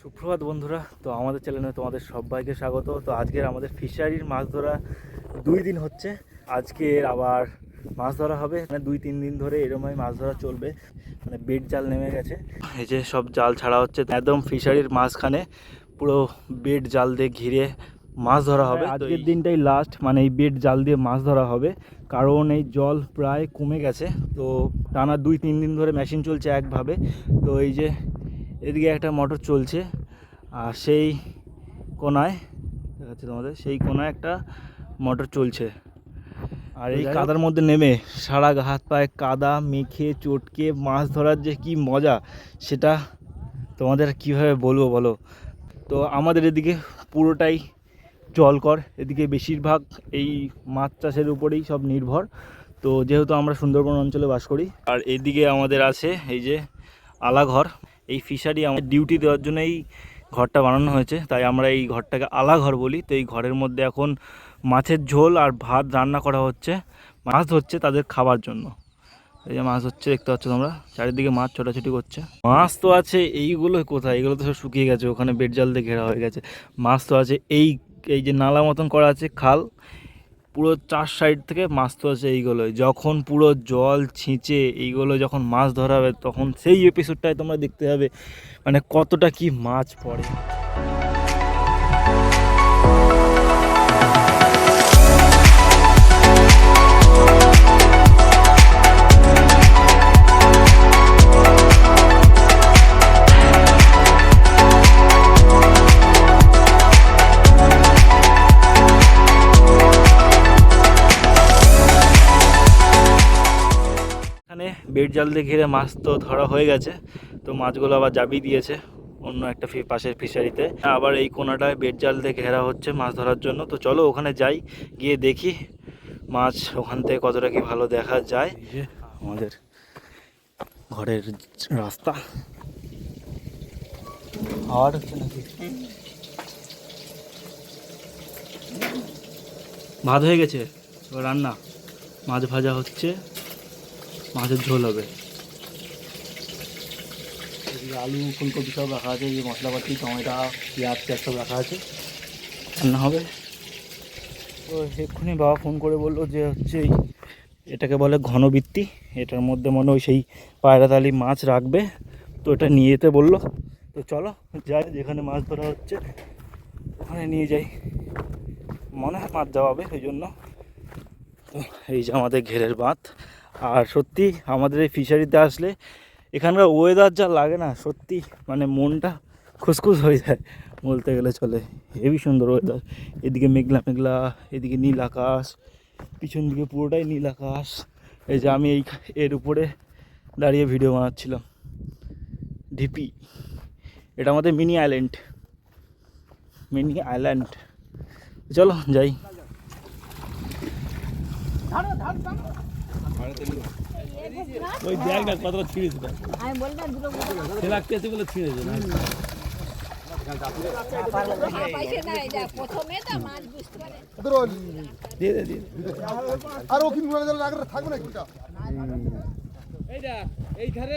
সুপ্রভাত বন্ধুরা তো আমাদের চ্যানেলে তোমাদের সবাইকে স্বাগত। তো আজকের আমাদের ফিশারির মাছ ধরা দুই দিন হচ্ছে। আজকের আবার মাছ ধরা হবে মানে দুই তিন দিন ধরে এরমই মাছ ধরা চলবে। মানে বেড জাল নেমে গেছে। এই যে সব জাল ছাড়া হচ্ছে একদম ফিশারির মাঝখানে পুরো বেড জাল দিয়ে ঘিরে মাছ ধরা হবে। হ্যাঁ, আজকের দিনটাই লাস্ট মানে এই বেড জাল দিয়ে মাছ ধরা হবে। কারণ এই জল প্রায় কমে গেছে। তো টানা দুই তিন দিন ধরে মেশিন চলছে একভাবে। তো এই যে এদিকে একটা মোটর চলছে আর সেই কোনায় দেখাচ্ছি তোমাদের সেই কোনায় একটা মোটর চলছে। আর এই কাদার মধ্যে নেমে সারা হাত পায়ে কাদা মেখে চটকে মাছ ধরার যে কি মজা সেটা তোমাদের কীভাবে বলব বলো? তো আমাদের এদিকে পুরোটাই জলকর এদিকে বেশিরভাগ এই মাছ চাষের উপরেই সব নির্ভর। তো যেহেতু আমরা সুন্দরবন অঞ্চলে বাস করি আর এদিকে আমাদের আছে এই যে আলাঘর। এই ফিশারি আমাদের ডিউটি দেওয়ার জন্য এই ঘরটা বানানো হয়েছে। তাই আমরা এই ঘরটাকে আলাঘর বলি। তো এই ঘরের মধ্যে এখন মাছের ঝোল আর ভাত রান্না করা হচ্ছে। মাছ ধরছে তাদের খাবার জন্য। এই যে মাছ হচ্ছে দেখতে পাচ্ছ তোমরা? চারিদিকে মাছ ছোটাছুটি করছে। মাছ তো আছে এইগুলো কোথায়? এগুলো তো সব শুকিয়ে গেছে। ওখানে বেড জাল দিয়ে ঘেরা হয়ে গেছে। মাছ তো আছে এই এই যে নালা মতন করা আছে, খাল। পুরো চার সাইড থেকে মাছ তো আছে এইগুলো। যখন পুরো জল ছিঁচে এইগুলো যখন মাছ ধরা হবে তখন সেই এপিসোডটায় তোমরা দেখতে হবে মানে কতটা কি মাছ পড়ে। বেড জাল দিয়ে ঘিরে মাছ তো ধরা হয়ে গেছে, তো মাছগুলো আবার জাবি দিয়েছে অন্য একটা পাশের ফিশারিতে আবার এই কোনাটায় বেড জাল দিয়ে ঘেরা হচ্ছে মাছ ধরার জন্য, তো চলো ওখানে যাই, গিয়ে দেখি মাছ ওখান থেকে কতটা কি ভালো দেখা যায়। আমাদের ঘরের রাস্তা। হাওয়ার হচ্ছে নাকি? ভাত হয়ে গেছে রান্না। মাছ ভাজা হচ্ছে। মাছের ঝোল হবে। আলু ফুলকপি সব রাখা আছে এই যে মশলাপাতি টমেটো পেঁয়াজ পেঁয়াজ সব রাখা আছে। রান্না হবে? তো এক্ষুনি বাবা ফোন করে বলল যে হচ্ছে এটাকে বলে ঘনবৃত্তি এটার মধ্যে মনে হয় সেই পায়রাতালি মাছ রাখবে। তো এটা নিয়ে যেতে বলল। তো চলো যাই যেখানে মাছ ধরা হচ্ছে ওখানে নিয়ে যাই। মনে হয় মাছ যাওয়া হবে ওই জন্য। তো এই যে আমাদের ঘেরের বাঁধ। আর সত্যি আমাদের এই ফিশারিতে আসলে এখানকার ওয়েদার যা লাগে না, সত্যি মানে মনটা খুসখুস হয়ে যায়। বলতে গেলে চলে হেভি সুন্দর ওয়েদার এদিকে মেঘলা মেঘলা, এদিকে নীল আকাশ, পিছন দিকে পুরোটাই নীল আকাশ। এই যে আমি এই এর উপরে দাঁড়িয়ে ভিডিও বানাচ্ছিলাম। ঢিপি এটা আমাদের মিনি আইল্যান্ড মিনি আইল্যান্ড চলো, যাই। ওই দেখ না কতটা ছিঁড়েছে বলে ছিঁড়েছে না পারে দিয়ে দে দিয়ে দে। আর ও কি নুনা জল লাগলে থাকবে না কিটা এইটা এই ধারে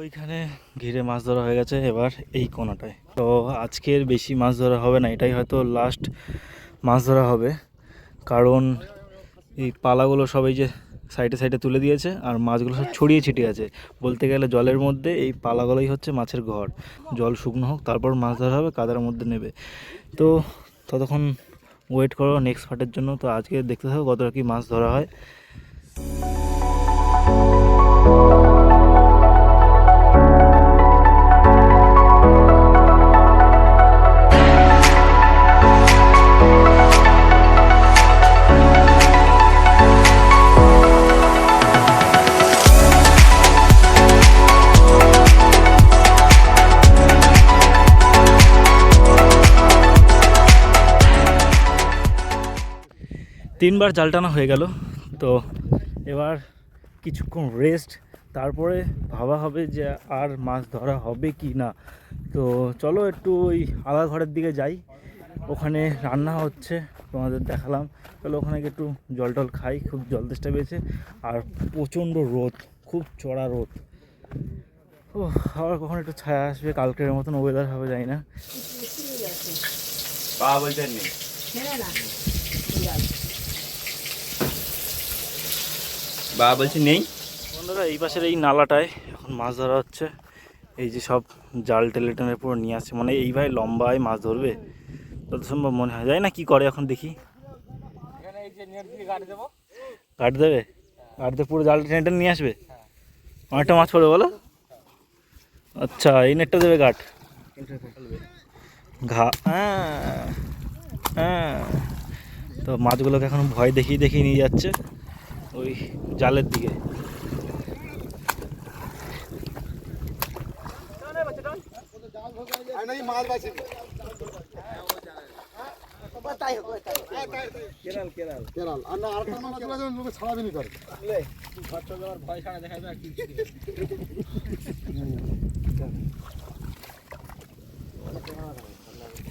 ওইখানে ঘিরে মাছ ধরা হয়ে গেছে এবার এই কোনাটায়। তো আজকের বেশি মাছ ধরা হবে না, এটাই হয়তো লাস্ট মাছ ধরা হবে। কারণ এই পালাগুলো সবাই যে সাইডে সাইডে তুলে দিয়েছে আর মাছগুলো সব ছড়িয়ে ছিটিয়ে আছে। বলতে গেলে জলের মধ্যে এই পালাগুলোই হচ্ছে মাছের ঘর। জল শুকনো হোক, তারপর মাছ ধরা হবে, কাদার মধ্যে নেবে। তো ততক্ষণ ওয়েট করো নেক্সট পার্টের জন্য। তো আজকে দেখতে থাকো কতটা কি মাছ ধরা হয়। তিনবার জাল টানা হয়ে গেল। তো এবার কিছুক্ষণ রেস্ট তারপরে ভাবা হবে যে আর মাছ ধরা হবে কি না। তো চলো একটু ওই আলা ঘরের দিকে যাই। ওখানে রান্না হচ্ছে তোমাদের দেখালাম। তাহলে ওখানে গিয়ে একটু জল টল খাই খুব জল তেষ্টা পেয়েছে। আর প্রচণ্ড রোদ খুব চড়া রোদ। ও আবার কখন একটু ছায়া আসবে কালকের মতন ওয়েদার হবে যাই না। নেই। বাবা বলছে নেই? বন্ধুরা এই পাশের এই নালাটায় এখন মাছ ধরা হচ্ছে। এই যে সব জাল টেলে টেনে পুরো নিয়ে আসছে। মানে এইভাবে লম্বায় মাছ ধরবে? তত সম্ভব মনে হয়। যায় না কি করে এখন দেখি। এখানে এই যে নেট দিয়ে গাড়ি দেবো। কাট দেবে? কাট দিয়ে পুরো জাল টেনে টেনে নিয়ে আসবে? অনেকটা মাছ পড়বে বলো? আচ্ছা এই নেটটা দেবে কাট ঘা হ্যাঁ হ্যাঁ। তো মাছগুলোকে এখন ভয় দেখিয়ে দেখিয়ে নিয়ে যাচ্ছে। ওই জালের দিকে ছাড়াবে ভয় ছাড়া দেখা যায়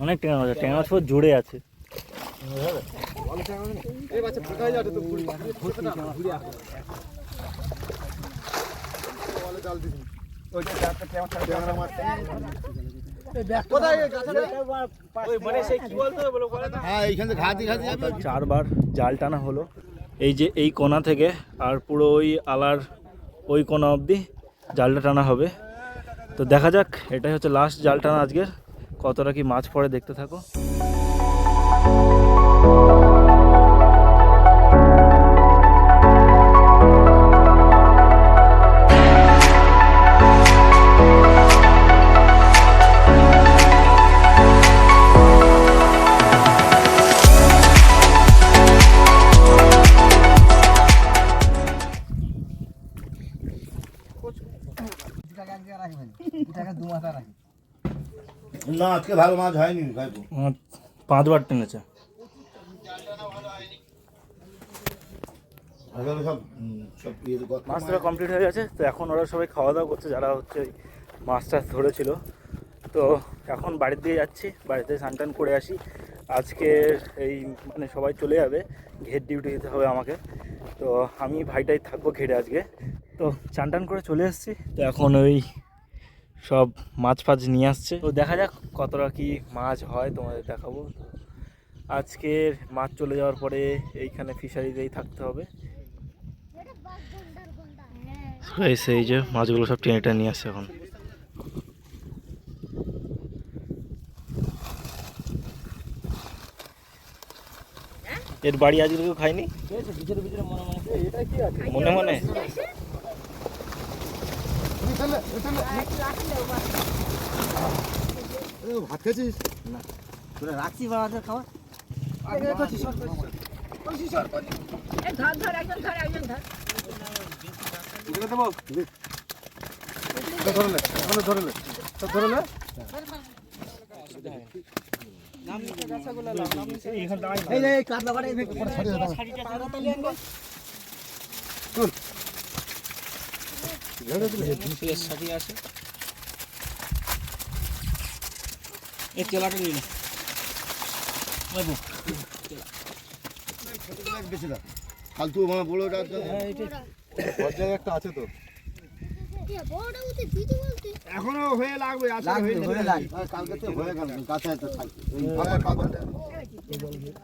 অনেক মাছ আছে। মাছ পুরো জুড়ে আছে চারবার জাল টানা হলো। এই যে এই কোনা থেকে আর পুরো ওই আলার ওই কোনা অবধি জালটা টানা হবে। তো দেখা যাক, এটাই হচ্ছে লাস্ট জাল টানা আজকের। কতটা কি মাছ পড়ে দেখতে থাকো। না। আজকে ভালো মাছ হয়নি ভাইপো পাঁচবার টেনেছে। ইয়ে মাছ ধরা কমপ্লিট হয়ে গেছে। তো এখন ওরা সবাই খাওয়া দাওয়া করছে যারা হচ্ছে ওই মাছ টাছ ধরেছিল। তো এখন বাড়ির দিকে যাচ্ছি বাড়িতে স্নান টান করে আসি। আজকে এই মানে সবাই চলে যাবে ঘের ডিউটি দিতে হবে আমাকে। তো আমি ভাইটাই থাকব ঘেরে আজকে। তো চান টান করে চলে এসেছি। তো এখন ওই সব মাছ ফাছ নিয়ে আসছে। তো দেখা যাক কতটা কি মাছ হয় তোমাদের দেখাবো। আজকের মাছ চলে যাওয়ার পরে এইখানে ফিশারিতেই থাকতে হবে। এই সেই যে মাছগুলো সব টেনে টেনে নিয়ে আসছে এখন। এর বাড়ি আজকে কেউ খায়নি? মনে মনে এটা কি আছে মনে মনে তুমি খেলে তুমি খেলে এ, ভাত খেয়েছিস। এই ধর ধর একজন ধর একজন ধর। দেবো? ধরে নে ওখানে ধরে নে। ধরে নে। এই যে ছাড়িয়ে সাথে আছে নিয়ে ফালতু আমার বড় একটা আছে তো এখনও হয়ে লাগবে কালকে হয়ে গেল থাকবে আমার কাগজটা জল তুলে দাও বন্ধুরা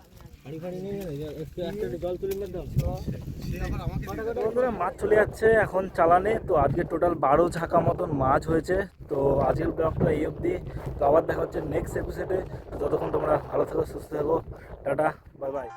মাছ চলে যাচ্ছে, এখন চালানে। তো আজকে টোটাল বারো ঝাঁকা মতন মাছ হয়েছে। তো আজকের ব্লগটা এই অবধি। তো আবার দেখা হচ্ছে নেক্সট এপিসোডে যতক্ষণ তোমরা ভালো থাকো, সুস্থ থাকো। Tata bye bye